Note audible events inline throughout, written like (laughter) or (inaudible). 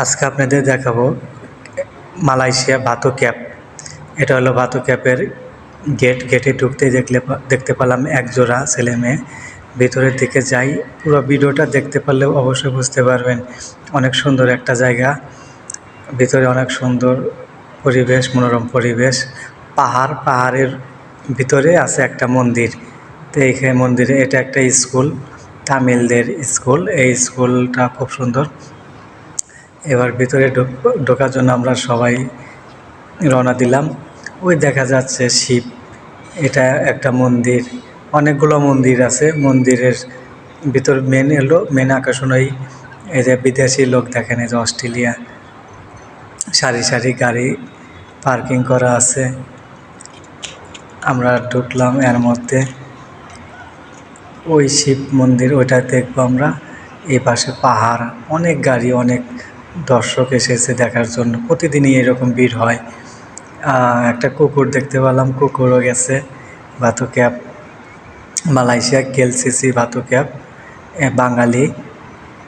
আজকে আপনাদের দেখাবো মালয়েশিয়া ভাতো ক্যাপ। এটা হলো ভাতো ক্যাপের গেট। গেটে ঢুকতে দেখলে দেখতে পেলাম এক জোড়া ছেলে মেয়ে। ভিতরের দিকে যাই, পুরো ভিডিওটা দেখতে পারলে অবশ্যই বুঝতে পারবেন। অনেক সুন্দর একটা জায়গা। ভিতরে অনেক সুন্দর পরিবেশ, মনোরম পরিবেশ। পাহাড়, পাহাড়ের ভিতরে আছে একটা মন্দির। তো এইখানে মন্দিরে এটা একটা স্কুল, তামিলদের স্কুল। এই স্কুলটা খুব সুন্দর। এবার ভিতরে ঢুক- ঢোকার জন্য আমরা সবাই রওনা দিলাম। ওই দেখা যাচ্ছে শিব। এটা একটা মন্দির। অনেকগুলো মন্দির আছে। মন্দিরের ভিতর মেন এলো মেন আকর্ষণ ওই, এই যে বিদেশি লোক দেখেন, এই যে অস্ট্রেলিয়া। সারি সারি গাড়ি পার্কিং করা আছে। আমরা ঢুকলাম এর মধ্যে। ওই শিব মন্দির ওইটা দেখব আমরা। এই পাশে পাহাড়, অনেক গাড়ি, অনেক দর্শক এসেছে দেখার জন্য। প্রতিদিনই এরকম ভিড় হয়। একটা কুকুর দেখতে পেলাম, কুকুরও গেছে। ভাতু ক্যাব মালয়েশিয়া, কেলসিসি ভাতু ক্যাব বাঙালি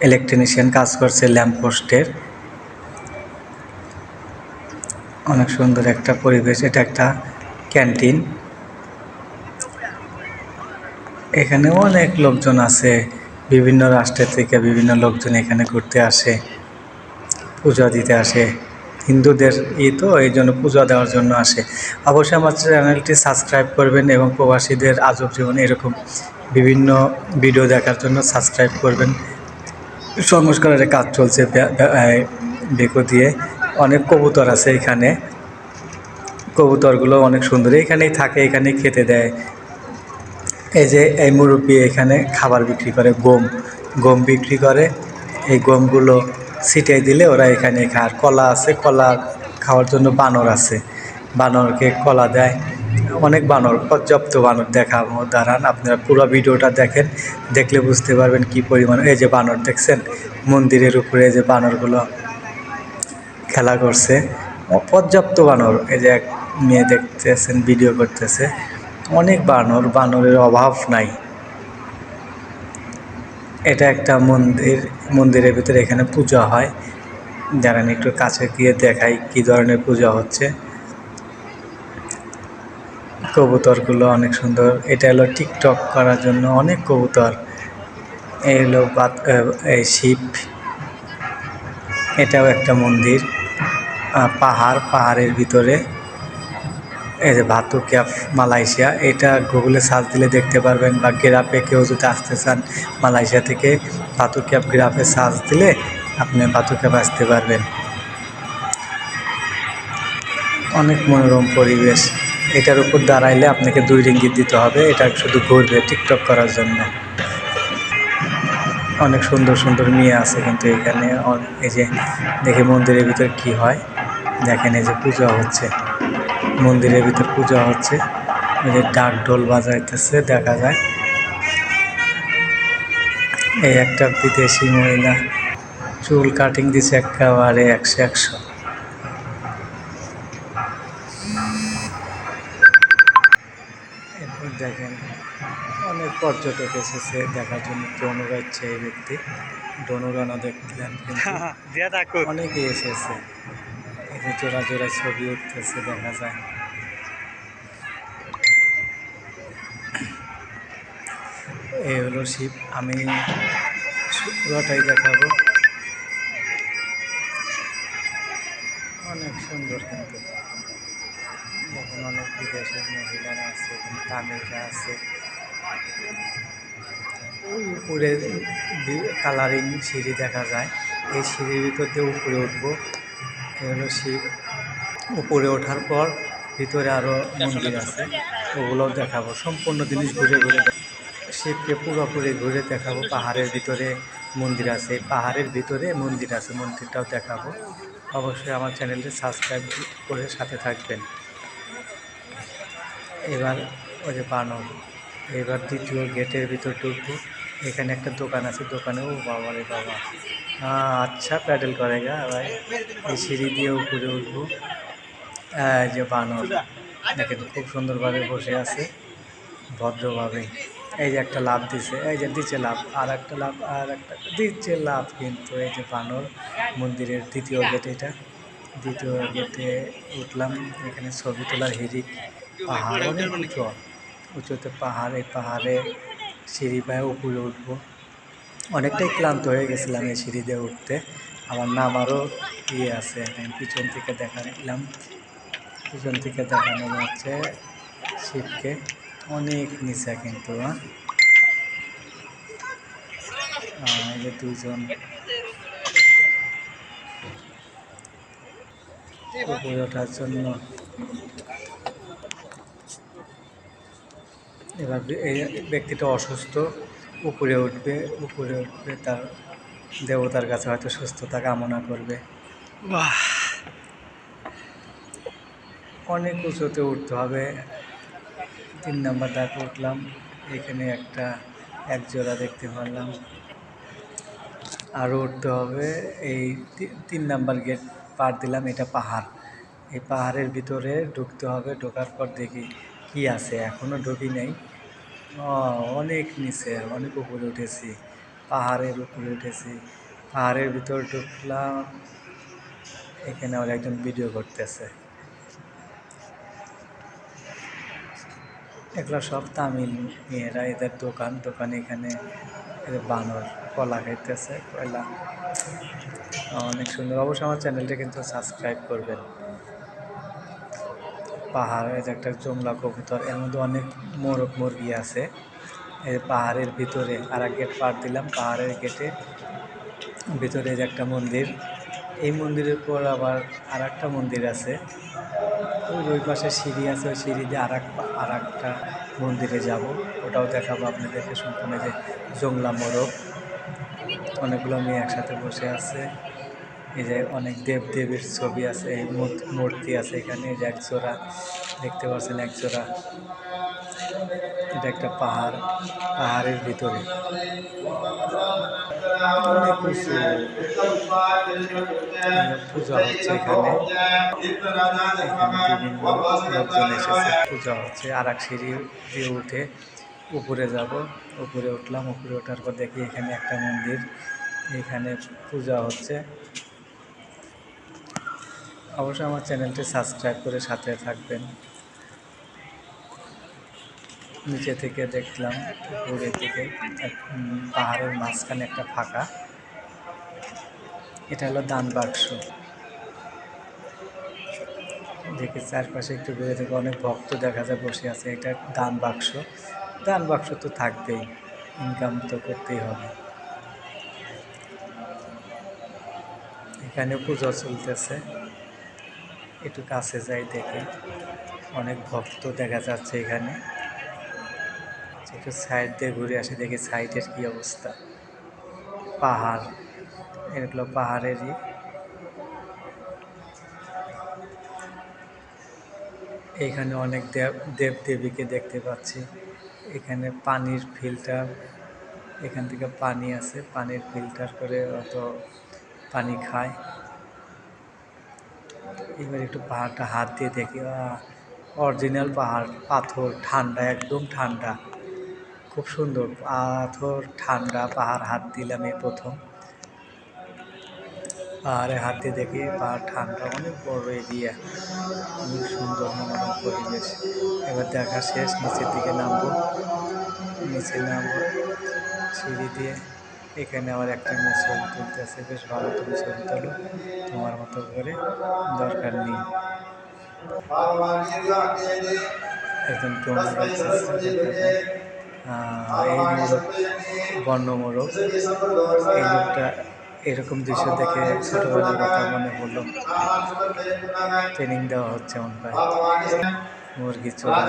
ইলেকট্রিশিয়ান কাজ করছে ল্যাম্পপোস্টের অনেক সুন্দর একটা পরিবেশ, এটা একটা ক্যান্টিন এখানে অনেক লোকজন আছে, বিভিন্ন রাষ্ট্রের থেকে বিভিন্ন লোকজন এখানে ঘুরতে আসে। দিতে আসে। হিন্দুদের ই তো, এই জন্য পূজা দেওয়ার জন্য আসে। অবশ্যই আমার চ্যানেলটি সাবস্ক্রাইব করবেন এবং প্রবাসীদের আজব জীবন এরকম বিভিন্ন ভিডিও দেখার জন্য সাবস্ক্রাইব করবেন। সংস্কারের কাজ চলছে বেকো দিয়ে। অনেক কবুতর আছে এখানে। কবুতরগুলো অনেক সুন্দর। এখানেই থাকে, এখানেই খেতে দেয়। এই যে এই মুরব্বী এখানে খাবার বিক্রি করে, গম। গম বিক্রি করে। এই গমগুলো ছিটিয়ে দিলে ওরা এখানে খায় আর কলা আছে, কলা খাওয়ার জন্য বানর আছে। বানরকে কলা দেয়। অনেক বানর, পর্যাপ্ত বানর দেখাবো দাঁড়ান। আপনারা পুরো ভিডিওটা দেখেন, দেখলে বুঝতে পারবেন কি পরিমাণ। এই যে বানর দেখছেন, মন্দিরের উপরে যে বানরগুলো খেলা করছে। পর্যাপ্ত বানর, এই যে এক মেয়ে দেখতেছেন, ভিডিও করতেছে। অনেক বানর, বানরের অভাব নাই। এটা একটা মন্দির, মন্দিরের ভিতরে এখানে পূজা হয়। যারা একটু কাছে গিয়ে দেখাই কি ধরনের পূজা হচ্ছে। কবুতরগুলো অনেক সুন্দর। এটা হলো টিকটক করার জন্য অনেক কবুতর। এই হলো এই শিব এটাও একটা মন্দির। পাহাড়, পাহাড়ের ভিতরে এই যে ভাতু ক্যাফ মালয়েশিয়া, এটা গুগলে সার্চ দিলে দেখতে পারবেন বা গ্রাফে কেউ যদি আসতে চান মালয়েশিয়া থেকে ভাতু ক্যাফ গ্রাফে সার্চ দিলে আপনি ভাতু ক্যাফ আসতে পারবেন। অনেক মনোরম পরিবেশ। এটার উপর দাঁড়াইলে আপনাকে দুই রিঙ্গিত দিতে হবে, এটা শুধু ঘুরবে টিকটক করার জন্য। অনেক সুন্দর সুন্দর মেয়ে আছে কিন্তু এখানে এই যে দেখে মন্দিরের ভিতর কি হয়, দেখেন এই যে পূজা হচ্ছে। মন্দিরের ভিতর পূজা হচ্ছে। এই যে ডাক ঢোল বাজাইতেছে দেখা যায়। এই একটা বিদেশি মহিলা চুল কাটিং দিছে একেবারে একশো একশো। এরপর দেখেন অনেক পর্যটক এসেছে দেখার জন্য ডোনো যাচ্ছে এই ব্যক্তি। ডোনো রানা দেখলেন (laughs) অনেকেই এসেছে। যে জোড়া জোড়া ছবি উঠতেছে, দেখা যায়। এই হলো শিব, আমি পুরোটাই দেখাবো। অনেক সুন্দর কিন্তু। দেখুন, অনেক বিদেশের মহিলারা আছে, এখানে তামিলরা আছে। উপরে কালারিং সিঁড়ি দেখা যায়। এই সিঁড়ির ভিতর দিয়ে উপরে উঠবো। হলো শিব উপরে ওঠার পর ভিতরে আরও মন্দির আছে ওগুলোও দেখাবো। সম্পূর্ণ জিনিস ঘুরে ঘুরে শিবকে পুরোপুরি ঘুরে দেখাবো। পাহাড়ের ভিতরে মন্দির আছে পাহাড়ের ভিতরে মন্দির আছে মন্দিরটাও দেখাবো। অবশ্যই আমার চ্যানেলটি সাবস্ক্রাইব করে সাথে থাকবেন। এবার ওই যে বানর এবার দ্বিতীয় গেটের ভিতর ঢুকবো। এখানে একটা দোকান আছে দোকানে ও বাবা রে বাবা। আচ্ছা প্যাডেল করেগা ভাই। এই সিঁড়ি দিয়ে উপরে উঠবো। যে বানর। দেখেন, খুব সুন্দরভাবে বসে আছে, ভদ্রভাবে। এই যে একটা লাভ দিছে, এই যে দিচ্ছে লাভ আর একটা লাভ আর একটা দিচ্ছে লাভ কিন্তু এই যে বানর। মন্দিরের দ্বিতীয় গেট এটা। দ্বিতীয় গেটে উঠলাম, এখানে ছবি তোলার হিরিক, পাহাড় অনেক উঁচু। উঁচুতে পাহাড় এই পাহাড়ে সিঁড়ি পায়ে উপরে উঠবো। অনেকটাই ক্লান্ত হয়ে গেছিলাম এই সিঁড়ি দিয়ে উঠতে। আমার নামারও ইয়ে আছে পিছন থেকে দেখালাম পিছন থেকে দেখানো যাচ্ছে শিবকে। অনেক নিচে কিন্তু দুজন উপরে ওঠার জন্য এবার এই ব্যক্তিটা অসুস্থ উপরে উঠবে উপরে উঠবে তার দেবতার কাছে হয়তো সুস্থতা কামনা করবে। বাহ! অনেক উঁচুতে উঠতে হবে। তিন নাম্বার ডাকে উঠলাম। এখানে একটা এক জোড়া দেখতে পারলাম। আরও উঠতে হবে। এই তিন নাম্বার গেট পার দিলাম এটা পাহাড়। এই পাহাড়ের ভিতরে ঢুকতে হবে। ঢোকার পর দেখি কি আছে? এখনও ঢুকি নেই। অনেক নিচে, অনেক উপরে উঠেছি। পাহাড়ের উপরে উঠেছি। পাহাড়ের ভিতর ঢুকলাম। এখানে আমার একজন ভিডিও করতেছে। এগুলো সব তামিল মেয়েরা, এদের দোকান দোকান এখানে। বানর কলা খাইতেছে, কয়লা। অনেক সুন্দর। অবশ্যই আমার চ্যানেলটা কিন্তু সাবস্ক্রাইব করবেন। পাহাড়ের যে একটা জংলা কবুতর, এর মধ্যে অনেক মোরগ মুরগি আছে। এই পাহাড়ের ভিতরে আর গেট পার দিলাম, পাহাড়ের গেটে ভিতরে যে একটা মন্দির। এই মন্দিরের পর আবার আর একটা মন্দির আছে। ওই ওই পাশে সিঁড়ি আছে, ওই সিঁড়ি দিয়ে আর এক আর একটা মন্দিরে যাব। ওটাও দেখাবো আপনাদেরকে সম্পূর্ণ যে জংলা মোরগ। অনেকগুলো মেয়ে একসাথে বসে আছে। এই যে অনেক দেব দেবীর ছবি আছে, এই মূর্তি- আছে এখানে, এই যে এক জোড়া, দেখতে পাচ্ছেন এক জোড়া। এটা একটা পাহাড়, পাহাড়ের ভিতরে। পূজা হচ্ছে এখানে। এখানে বিভিন্ন লোকজন এসেছে, পূজা হচ্ছে। আর এক সিঁড়ি দিয়ে উঠে উপরে যাব। উপরে উঠলাম, উপরে ওঠার পর দেখি এখানে একটা মন্দির, এখানে পূজা হচ্ছে। অবশ্যই আমার চ্যানেলটি সাবস্ক্রাইব করে সাথে থাকবেন। নিচে থেকে দেখলাম এক, উম, পাহাড়ের মাঝখানে একটা ফাঁকা। এটা হলো দান বাক্স। দেখে চারপাশে একটু বেড়ে থেকে অনেক ভক্ত দেখা যায় বসে আছে। এটা দান বাক্স। দান বাক্স তো থাকবেই ইনকাম তো করতেই হবে। এখানে পুজো চলতেছে। একটু কাছে যাই দেখে। অনেক ভক্ত দেখা যাচ্ছে এখানে। একটু সাইড দিয়ে ঘুরে আসে, দেখি সাইডের কি অবস্থা। পাহাড়, এগুলো পাহাড়েরই। এখানে অনেক দেব দেব দেবীকে দেখতে পাচ্ছি। এখানে পানির ফিল্টার এখান থেকে পানি আছে পানির ফিল্টার করে অত পানি খায়। এবার একটু পাহাড়টা হাত দিয়ে দেখি অরিজিনাল পাহাড়, পাথর, ঠান্ডা, একদম ঠান্ডা। খুব সুন্দর পাথর, ঠান্ডা পাহাড় হাত দিলাম এই প্রথম। পাহাড়ে হাত দিয়ে দেখি, পাহাড় ঠান্ডা, অনেক বড় এরিয়া অনেক সুন্দর মনোরম পরিবেশ। এবার দেখা শেষ, নিচের দিকে নামবো। নিচে নামবো, সিঁড়ি দিয়ে। এখানে আবার একটা মেয়ে ছবি তুলতেছে বেশ ভালো তুমি ছবি তোলো। তোমার মতো করে দরকার নেই। একজন এই বন্য এই লোকটা এরকম দৃশ্য দেখে ছোটোবেলার কথা মনে পড়ল। ট্রেনিং দেওয়া হচ্ছে মনে হয়। মুরগি চোরা।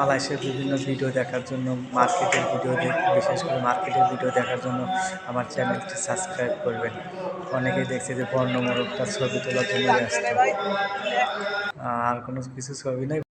মালয়েশিয়ার বিভিন্ন ভিডিও দেখার জন্য মার্কেটের ভিডিও বিশেষ করে মার্কেটের ভিডিও দেখার জন্য আমার চ্যানেলটি সাবস্ক্রাইব করবেন। অনেকেই দেখছে যে বর্ণমরকটা ছবি তোলার জন্য ব্যস্ত। আর কোনো কিছু ছবি নেই।